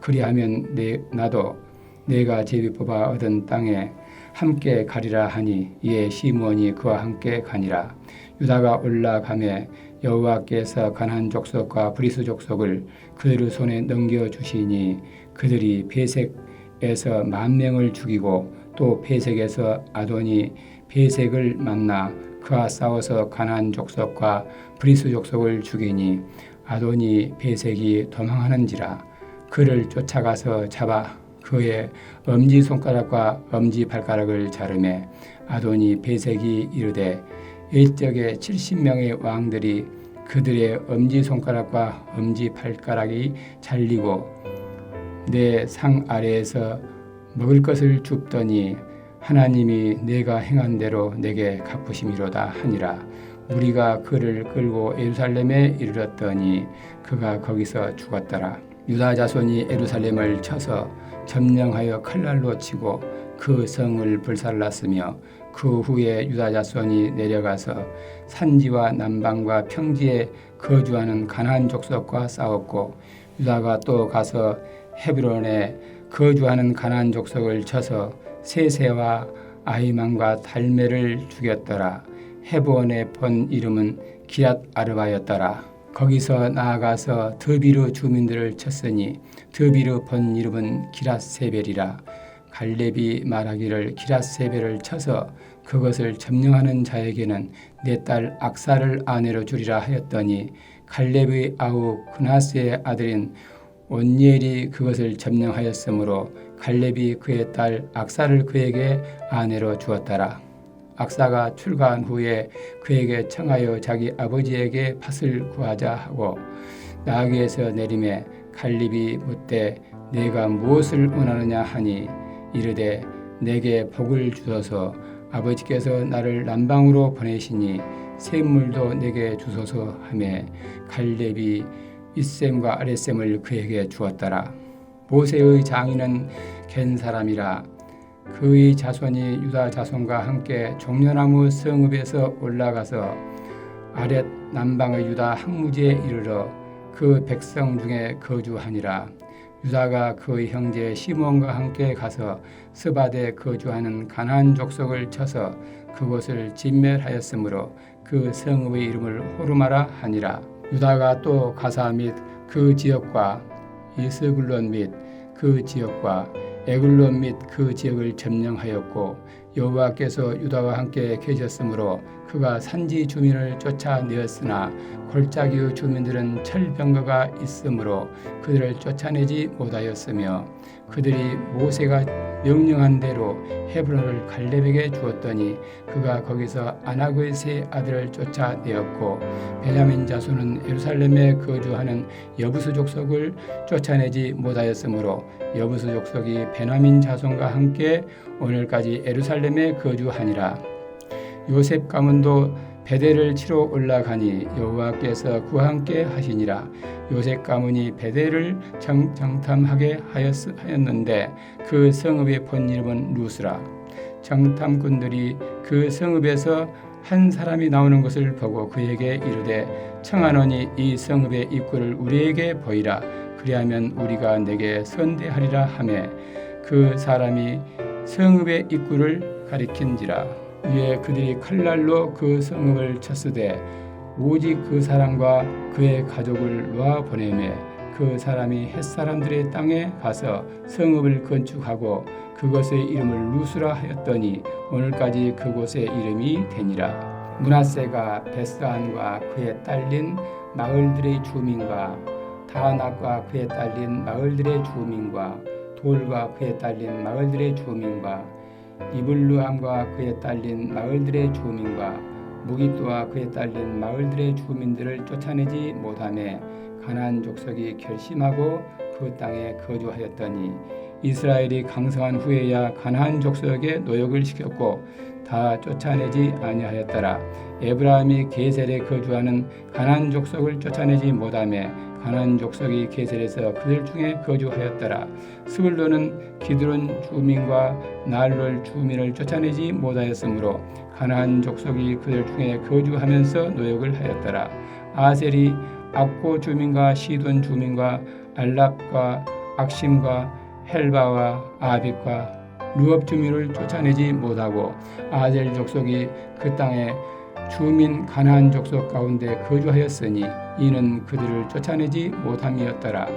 그리하면 내, 나도 내가 제비 뽑아 얻은 땅에 함께 가리라 하니 이에 시므온이 그와 함께 가니라. 유다가 올라가매 여호와께서 가나안 족속과 브리스 족속을 그들의 손에 넘겨 주시니 그들이 베색에서 만 명을 죽이고 또 베색에서 아도니 베색을 만나 그와 싸워서 가나안 족속과 브리스 족속을 죽이니 아도니 베색이 도망하는지라 그를 쫓아가서 잡아 그의 엄지 손가락과 엄지 발가락을 자르매 아도니 베색이 이르되 옛적에 70명의 왕들이 그들의 엄지 손가락과 엄지 발가락이 잘리고 내 상 아래에서 먹을 것을 줍더니 하나님이 내가 행한 대로 내게 갚으심이로다 하니라. 우리가 그를 끌고 예루살렘에 이르렀더니 그가 거기서 죽었더라 유다 자손이 예루살렘을 쳐서 점령하여 칼날로 치고 그 성을 불살랐으며 그 후에 유다 자손이 내려가서 산지와 남방과 평지에 거주하는 가나안 족속과 싸웠고 유다가 또 가서 헤브론에 거주하는 가나안 족속을 쳐서 세세와 아이만과 달메를 죽였더라. 헤브론의 본 이름은 기랏 아르바였더라. 거기서 나아가서 드비르 주민들을 쳤으니 드비르 본 이름은 기랏 세벨이라. 갈렙이 말하기를 기랏 세벨을 쳐서 그것을 점령하는 자에게는 내 딸 악사를 아내로 주리라 하였더니 갈렙의 아우 그나스의 아들인 온니엘이 그것을 점령하였으므로 갈렙이 그의 딸 악사를 그에게 아내로 주었더라. 악사가 출가한 후에 그에게 청하여 자기 아버지에게 팥을 구하자 하고 나귀에서 내림에 갈렙이 묻되 내가 무엇을 원하느냐 하니 이르되 내게 복을 주소서 아버지께서 나를 남방으로 보내시니 샘물도 내게 주소서 하매 갈렙이 윗셈과 아랫셈을 그에게 주었더라. 모세의 장인은 겐 사람이라 그의 자손이 유다 자손과 함께 종려나무 성읍에서 올라가서 아랫 남방의 유다 항무지에 이르러 그 백성 중에 거주하니라. 유다가 그의 형제 시몬과 함께 가서 스바데 거주하는 가나안 족속을 쳐서 그곳을 진멸하였으므로 그 성읍의 이름을 호르마라 하니라. 유다가 또 가사 및 그 지역과 이스굴론 및 그 지역과 에글론 및 그 지역을 점령하였고 여호와께서 유다와 함께 계셨으므로 그가 산지 주민을 쫓아내었으나 골짜기의 주민들은 철병거가 있으므로 그들을 쫓아내지 못하였으며 그들이 모세가 명령한 대로 헤브론을 갈렙에게 주었더니 그가 거기서 아낙의 세 아들을 쫓아내었고 베냐민 자손은 예루살렘에 거주하는 여부수 족속을 쫓아내지 못하였으므로 여부수 족속이 베냐민 자손과 함께 오늘까지 예루살렘에 거주하니라. 요셉 가문도 베델을 치러 올라가니 여호와께서 그와 함께 하시니라. 요셉 가문이 베델을 정, 정탐하게 하였, 하였는데 그 성읍의 본 이름은 루스라. 정탐꾼들이 그 성읍에서 한 사람이 나오는 것을 보고 그에게 이르되 청하노니 이 성읍의 입구를 우리에게 보이라. 그리하면 우리가 내게 선대하리라 하매 그 사람이 성읍의 입구를 가리킨지라 위에 그들이 칼날로 그 성읍을 쳤으되 오직 그 사람과 그의 가족을 놓아 보내매 그 사람이 햇사람들의 땅에 가서 성읍을 건축하고 그것의 이름을 루스라 하였더니 오늘까지 그곳의 이름이 되니라. 문하세가 베스안과 그에 딸린 마을들의 주민과 다낙과 그에 딸린 마을들의 주민과 돌과 그에 딸린 마을들의 주민과 이블루함과 그에 딸린 마을들의 주민과 무기또와 그에 딸린 마을들의 주민들을 쫓아내지 못하매 가나안 족속이 결심하고 그 땅에 거주하였더니 이스라엘이 강성한 후에야 가나안 족속에게 노역을 시켰고 다 쫓아내지 아니하였더라. 에브라임이 게셀에 거주하는 가나안 족속을 쫓아내지 못하며 가나안 족속이 게셀에서 그들 중에 거주하였더라. 스불론은 기드론 주민과 날롤 주민을 쫓아내지 못하였으므로 가나안 족속이 그들 중에 거주하면서 노역을 하였더라. 아셀이 악고 주민과 시돈 주민과 알랍과 악심과 헬바와 아빅과 루업 주민을 쫓아내지 못하고 아셀 족속이 그 땅에 주민 가나안 족속 가운데 거주하였으니 이는 그들을 쫓아내지 못함이었더라.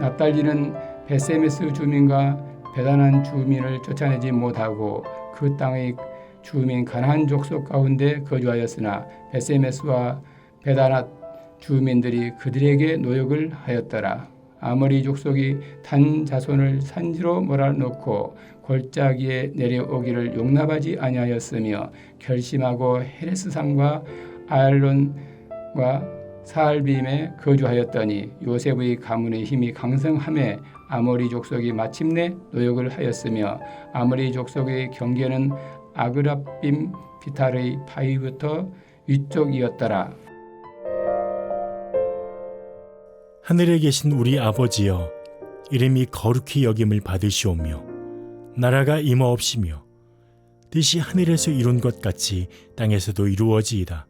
납달리는 베세메스 주민과 베다난 주민을 쫓아내지 못하고 그 땅의 주민 가나안 족속 가운데 거주하였으나 베세메스와 베다낫 주민들이 그들에게 노역을 하였더라. 아모리 족속이 단 자손을 산지로 몰아넣고 골짜기에 내려오기를 용납하지 아니하였으며 결심하고 헤레스산과 아알론과 사알빔에 거주하였더니 요셉의 가문의 힘이 강성함에 아모리 족속이 마침내 노역을 하였으며 아모리 족속의 경계는 아그랍빔 비탈의 바위부터 위쪽이었더라. 하늘에 계신 우리 아버지여 이름이 거룩히 여김을 받으시오며 나라가 임하옵시며 뜻이 하늘에서 이룬 것 같이 땅에서도 이루어지이다.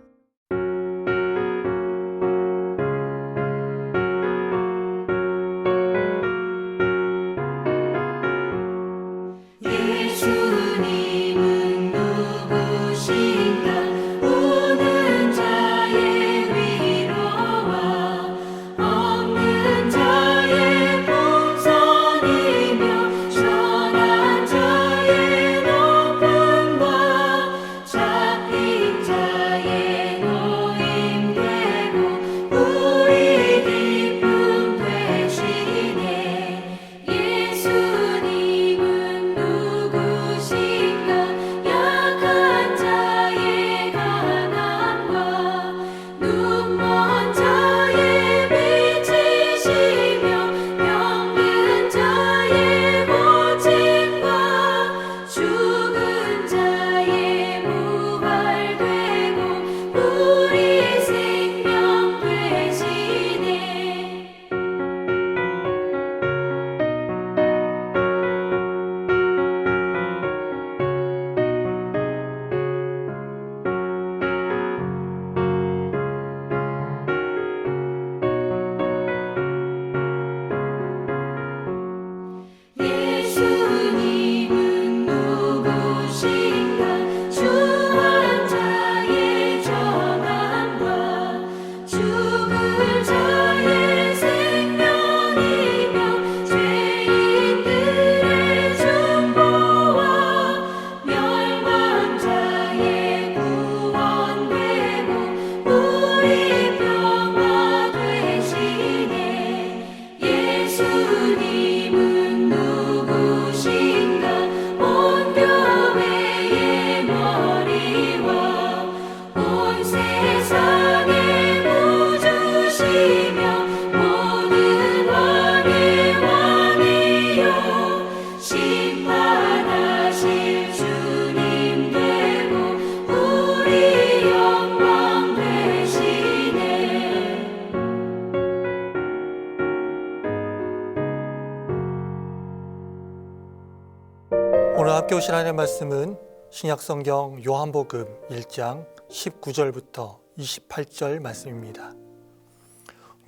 함께 오실 하나님의 말씀은 신약성경 요한복음 1장 19절부터 28절 말씀입니다.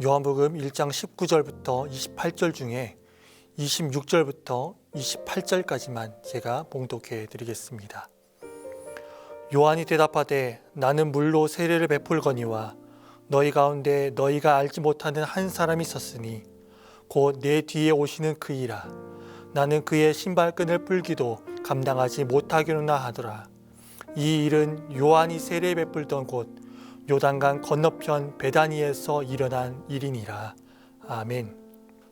요한복음 1장 19절부터 28절 중에 26절부터 28절까지만 제가 봉독해 드리겠습니다. 요한이 대답하되 나는 물로 세례를 베풀거니와 너희 가운데 너희가 알지 못하는 한 사람이 있었으니 곧 내 뒤에 오시는 그이라 나는 그의 신발끈을 풀기도 감당하지 못하겠노나 하더라 이 일은 요한이 세례 베풀던 곳 요단강 건너편 베다니에서 일어난 일이니라. 아멘.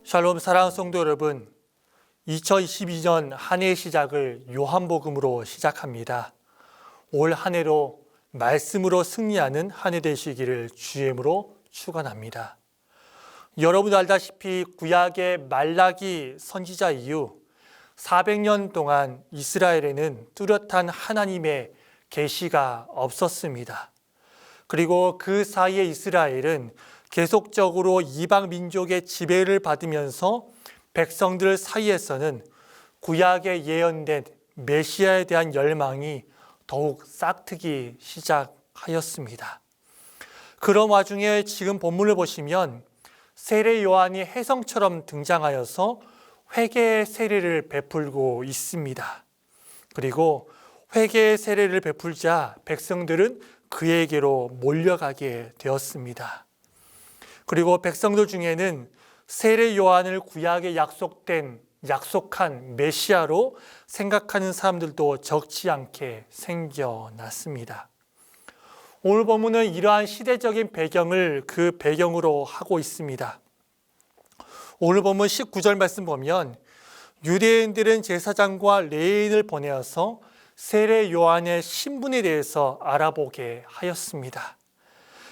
샬롬 사랑하는 성도 여러분. 2022년 한 해의 시작을 요한복음으로 시작합니다. 올 한 해로 말씀으로 승리하는 한 해 되시기를 주임으로 축원합니다. 여러분 알다시피 구약의 말라기 선지자 이후 400년 동안 이스라엘에는 뚜렷한 하나님의 계시가 없었습니다. 그리고 그 사이에 이스라엘은 계속적으로 이방 민족의 지배를 받으면서 백성들 사이에서는 구약에 예언된 메시아에 대한 열망이 더욱 싹트기 시작하였습니다. 그런 와중에 지금 본문을 보시면 세례 요한이 혜성처럼 등장하여서 회개의 세례를 베풀고 있습니다. 그리고 회개의 세례를 베풀자 백성들은 그에게로 몰려가게 되었습니다. 그리고 백성들 중에는 세례 요한을 구약에 약속된 약속한 메시아로 생각하는 사람들도 적지 않게 생겨났습니다. 오늘 본문은 이러한 시대적인 배경을 그 배경으로 하고 있습니다. 오늘 본문 19절 말씀 보면 유대인들은 제사장과 레인을 보내어서 세례 요한의 신분에 대해서 알아보게 하였습니다.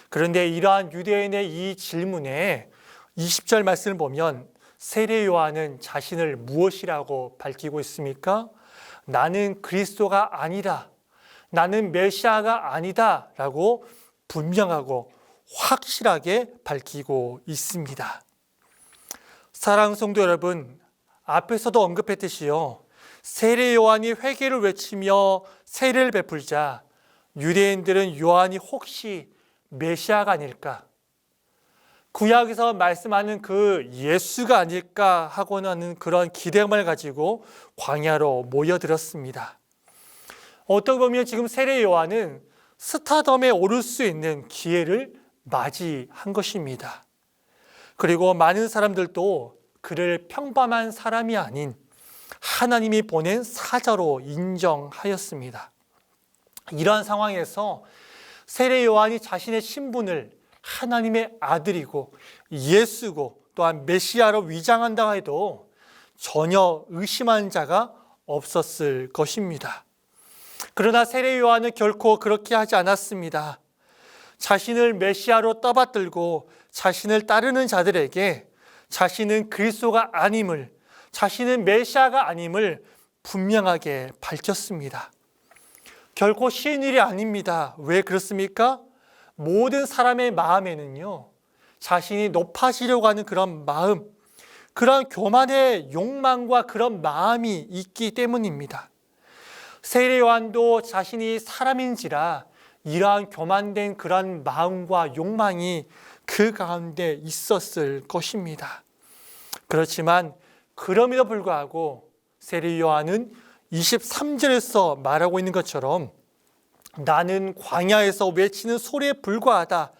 그런데 이러한 유대인의 이 질문에 20절 말씀을 보면 세례 요한은 자신을 무엇이라고 밝히고 있습니까? 나는 그리스도가 아니다. 나는 메시아가 아니다. 라고 분명하고 확실하게 밝히고 있습니다. 사랑 성도 여러분, 앞에서도 언급했듯이요. 세례 요한이 회개를 외치며 세례를 베풀자 유대인들은 요한이 혹시 메시아가 아닐까? 구약에서 말씀하는 그 예수가 아닐까 하고는 하는 그런 기대감을 가지고 광야로 모여들었습니다. 어떻게 보면 지금 세례 요한은 스타덤에 오를 수 있는 기회를 맞이한 것입니다. 그리고 많은 사람들도 그를 평범한 사람이 아닌 하나님이 보낸 사자로 인정하였습니다. 이러한 상황에서 세례 요한이 자신의 신분을 하나님의 아들이고 예수고 또한 메시아로 위장한다 해도 전혀 의심한 자가 없었을 것입니다. 그러나 세례 요한은 결코 그렇게 하지 않았습니다. 자신을 메시아로 떠받들고 자신을 따르는 자들에게 자신은 그리스도가 아님을 자신은 메시아가 아님을 분명하게 밝혔습니다. 결코 쉬운 일이 아닙니다. 왜 그렇습니까? 모든 사람의 마음에는요, 자신이 높아지려고 하는 그런 마음, 그런 교만의 욕망과 그런 마음이 있기 때문입니다. 세례 요한도 자신이 사람인지라 이러한 교만된 그런 마음과 욕망이 그 가운데 있었을 것입니다. 그렇지만 그럼에도 불구하고 세례 요한은 23절에서 말하고 있는 것처럼 나는 광야에서 외치는 소리에 불과하다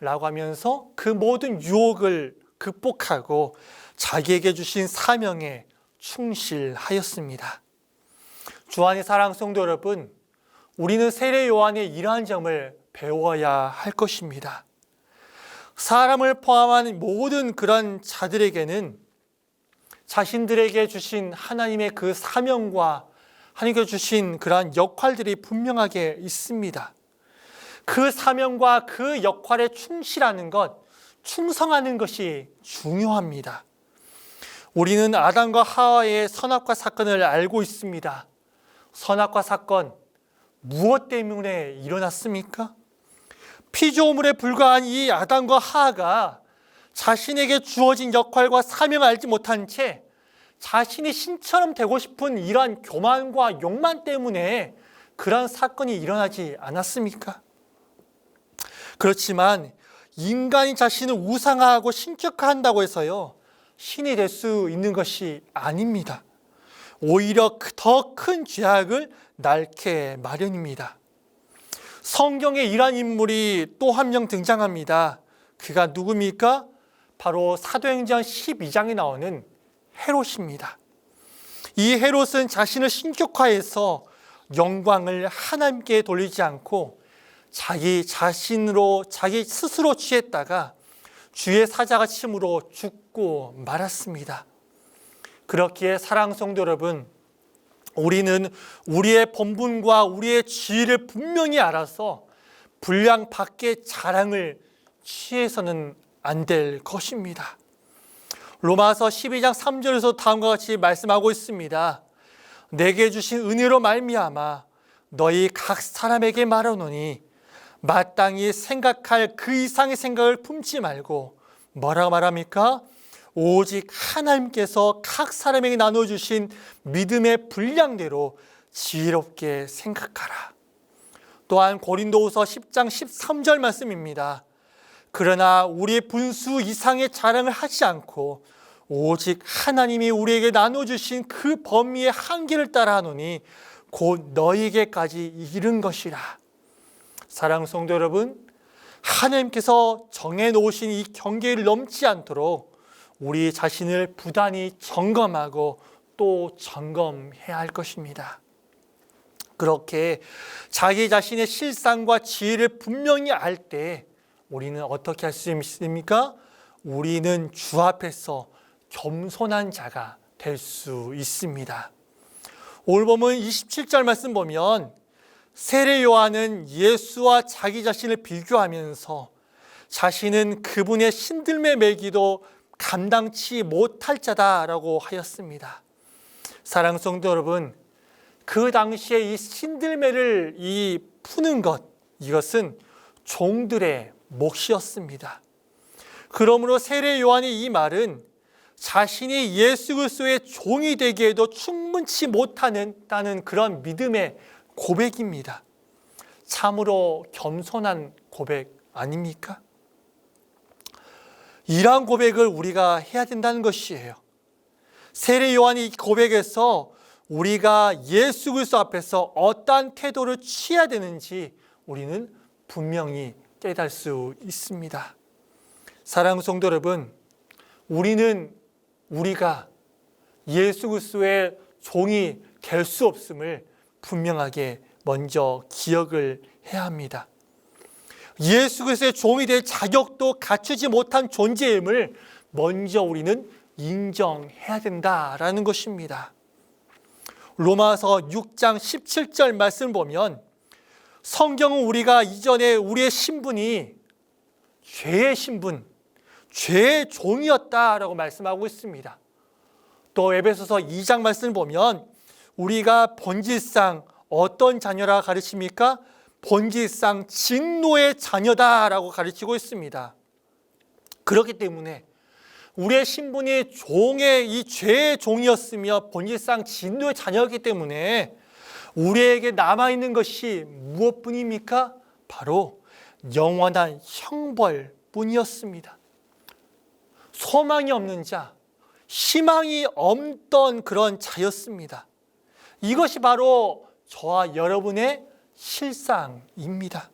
라고 하면서 그 모든 유혹을 극복하고 자기에게 주신 사명에 충실하였습니다. 주안의 사랑 성도 여러분, 우리는 세례 요한의 이러한 점을 배워야 할 것입니다. 사람을 포함한 모든 그런 자들에게는 자신들에게 주신 하나님의 그 사명과 하나님께 주신 그러한 역할들이 분명하게 있습니다. 그 사명과 그 역할에 충실하는 것, 충성하는 것이 중요합니다. 우리는 아담과 하와의 선악과 사건을 알고 있습니다. 선악과 사건, 무엇 때문에 일어났습니까? 피조물에 불과한 이 아담과 하하가 자신에게 주어진 역할과 사명을 알지 못한 채 자신이 신처럼 되고 싶은 이러한 교만과 욕만 때문에 그러한 사건이 일어나지 않았습니까? 그렇지만 인간이 자신을 우상화하고 신격화한다고 해서요 신이 될 수 있는 것이 아닙니다. 오히려 더 큰 죄악을 낳게 마련입니다. 성경에 이러한 인물이 또 한 명 등장합니다. 그가 누굽니까? 바로 사도행전 12장에 나오는 헤롯입니다. 이 헤롯은 자신을 신격화해서 영광을 하나님께 돌리지 않고 자기 자신으로 자기 스스로 취했다가 주의 사자가 침으로 죽고 말았습니다. 그렇기에 사랑 성도 여러분, 우리는 우리의 본분과 우리의 지위를 분명히 알아서 분량 밖의 자랑을 취해서는 안 될 것입니다. 로마서 12장 3절에서 다음과 같이 말씀하고 있습니다. 내게 주신 은혜로 말미암아 너희 각 사람에게 말하노니 마땅히 생각할 그 이상의 생각을 품지 말고 뭐라고 말합니까? 오직 하나님께서 각 사람에게 나눠주신 믿음의 분량대로 지혜롭게 생각하라. 또한 고린도후서 10장 13절 말씀입니다. 그러나 우리의 분수 이상의 자랑을 하지 않고 오직 하나님이 우리에게 나눠주신 그 범위의 한계를 따라 하노니 곧 너희에게까지 이른 것이라. 사랑 성도 여러분, 하나님께서 정해 놓으신 이 경계를 넘지 않도록 우리 자신을 부단히 점검하고 또 점검해야 할 것입니다. 그렇게 자기 자신의 실상과 지혜를 분명히 알 때 우리는 어떻게 할 수 있습니까? 우리는 주 앞에서 겸손한 자가 될 수 있습니다. 오늘 보면 27절 말씀 보면 세례 요한은 예수와 자기 자신을 비교하면서 자신은 그분의 신들매 매기도 감당치 못할 자다라고 하였습니다. 사랑 성도 여러분, 그 당시에 이 신들매를 이 푸는 것 이것은 종들의 몫이었습니다. 그러므로 세례 요한의 이 말은 자신이 예수 그리스도의 종이 되기에도 충분치 못하는 다는 그런 믿음의 고백입니다. 참으로 겸손한 고백 아닙니까? 이러한 고백을 우리가 해야 된다는 것이에요. 세례 요한이 이 고백에서 우리가 예수 그리스도 앞에서 어떠한 태도를 취해야 되는지 우리는 분명히 깨달을 수 있습니다. 사랑 성도 여러분, 우리는 우리가 예수 그리스도의 종이 될 수 없음을 분명하게 먼저 기억을 해야 합니다. 예수 그리스도의 종이 될 자격도 갖추지 못한 존재임을 먼저 우리는 인정해야 된다라는 것입니다. 로마서 6장 17절 말씀 보면 성경은 우리가 이전에 우리의 신분이 죄의 신분, 죄의 종이었다라고 말씀하고 있습니다. 또 에베소서 2장 말씀을 보면 우리가 본질상 어떤 자녀라 가르칩니까? 본질상 진노의 자녀다라고 가르치고 있습니다. 그렇기 때문에 우리의 신분이 종의 이 죄의 종이었으며 본질상 진노의 자녀이기 때문에 우리에게 남아 있는 것이 무엇뿐입니까? 바로 영원한 형벌뿐이었습니다. 소망이 없는 자, 희망이 없던 그런 자였습니다. 이것이 바로 저와 여러분의 실상입니다.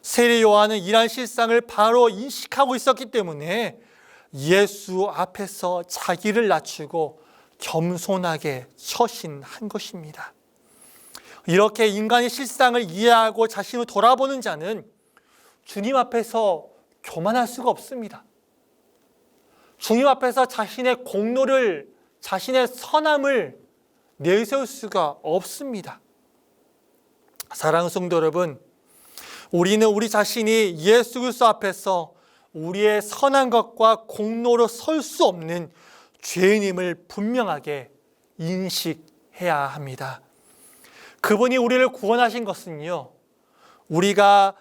세례 요한은 이러한 실상을 바로 인식하고 있었기 때문에 예수 앞에서 자기를 낮추고 겸손하게 처신한 것입니다. 이렇게 인간의 실상을 이해하고 자신을 돌아보는 자는 주님 앞에서 교만할 수가 없습니다. 주님 앞에서 자신의 공로를, 자신의 선함을 내세울 수가 없습니다. 사랑하는 성도 여러분, 우리는 우리 자신이 예수 그리스도 앞에서 우리의 선한 것과 공로로 설 수 없는 죄인임을 분명하게 인식해야 합니다. 그분이 우리를 구원하신 것은요, 우리가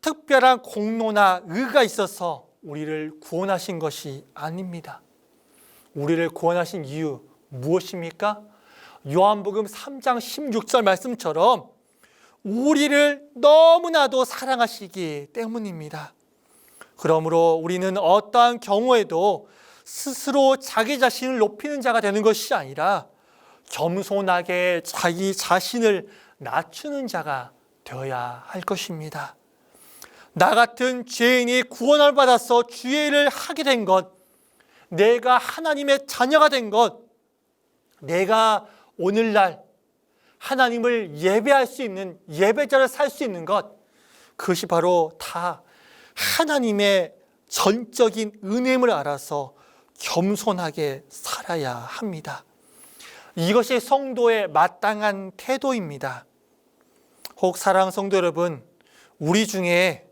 특별한 공로나 의가 있어서 우리를 구원하신 것이 아닙니다. 우리를 구원하신 이유 무엇입니까? 요한복음 3장 16절 말씀처럼 우리를 너무나도 사랑하시기 때문입니다. 그러므로 우리는 어떠한 경우에도 스스로 자기 자신을 높이는 자가 되는 것이 아니라 겸손하게 자기 자신을 낮추는 자가 되어야 할 것입니다. 나 같은 죄인이 구원을 받아서 주의 일을 하게 된 것, 내가 하나님의 자녀가 된 것, 내가 오늘날 하나님을 예배할 수 있는 예배자를 살 수 있는 것 그것이 바로 다 하나님의 전적인 은혜임을 알아서 겸손하게 살아야 합니다. 이것이 성도의 마땅한 태도입니다. 혹 사랑 성도 여러분, 우리 중에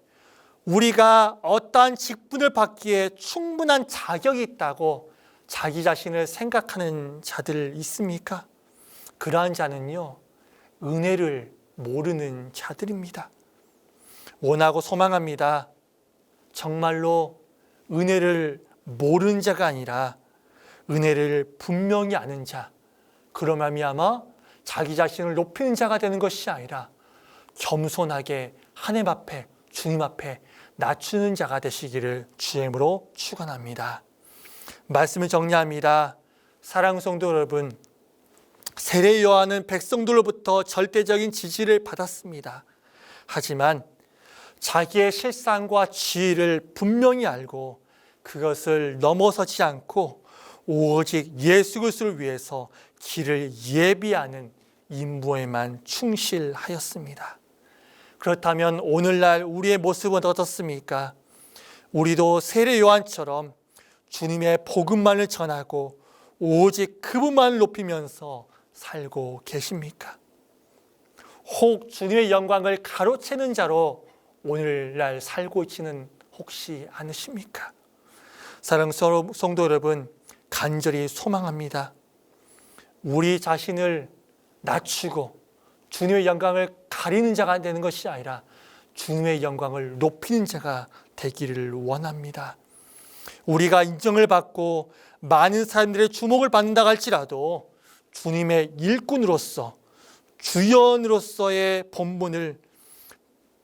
우리가 어떠한 직분을 받기에 충분한 자격이 있다고 자기 자신을 생각하는 자들 있습니까? 그러한 자는요, 은혜를 모르는 자들입니다. 원하고 소망합니다. 정말로 은혜를 모르는 자가 아니라 은혜를 분명히 아는 자, 그러 말미암아 자기 자신을 높이는 자가 되는 것이 아니라 겸손하게 하나님 앞에 주님 앞에 낮추는 자가 되시기를 주임으로 축원합니다. 말씀을 정리합니다. 사랑 성도 여러분, 세례 요한은 백성들로부터 절대적인 지지를 받았습니다. 하지만 자기의 실상과 지위를 분명히 알고 그것을 넘어서지 않고 오직 예수 그리스도를 위해서 길을 예비하는 임무에만 충실하였습니다. 그렇다면 오늘날 우리의 모습은 어떻습니까? 우리도 세례 요한처럼 주님의 복음만을 전하고 오직 그분만을 높이면서 살고 계십니까? 혹 주님의 영광을 가로채는 자로 오늘날 살고 있지는 혹시 않으십니까? 사랑 성도 여러분, 간절히 소망합니다. 우리 자신을 낮추고 주님의 영광을 가리는 자가 되는 것이 아니라 주님의 영광을 높이는 자가 되기를 원합니다. 우리가 인정을 받고 많은 사람들의 주목을 받는다 할지라도 주님의 일꾼으로서 주연으로서의 본분을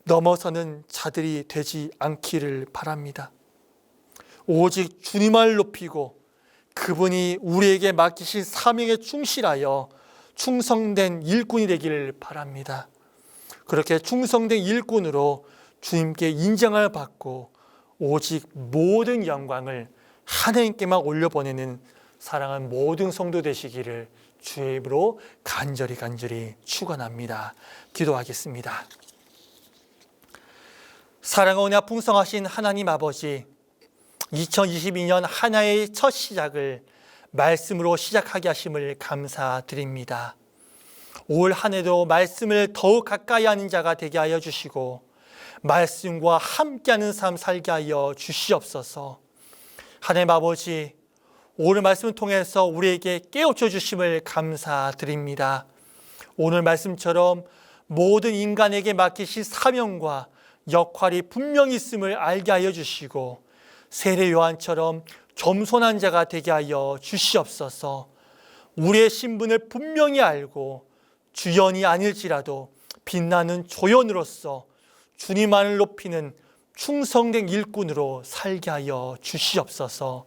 넘어서는 자들이 되지 않기를 바랍니다. 오직 주님을 높이고 그분이 우리에게 맡기신 사명에 충실하여 충성된 일꾼이 되기를 바랍니다. 그렇게 충성된 일꾼으로 주님께 인정을 받고 오직 모든 영광을 하나님께만 올려보내는 사랑하는 모든 성도 되시기를 주의 입으로 간절히 간절히 축원합니다. 기도하겠습니다. 사랑과 은혜 풍성하신 하나님 아버지 2022년 하나의 첫 시작을 말씀으로 시작하게 하심을 감사드립니다. 올 한 해도 말씀을 더욱 가까이 하는 자가 되게 하여 주시고 말씀과 함께하는 삶 살게 하여 주시옵소서. 하나님 아버지 오늘 말씀을 통해서 우리에게 깨우쳐 주심을 감사드립니다. 오늘 말씀처럼 모든 인간에게 맡기신 사명과 역할이 분명히 있음을 알게 하여 주시고 세례 요한처럼 겸손한 자가 되게 하여 주시옵소서. 우리의 신분을 분명히 알고 주연이 아닐지라도 빛나는 조연으로서 주님만을 높이는 충성된 일꾼으로 살게 하여 주시옵소서.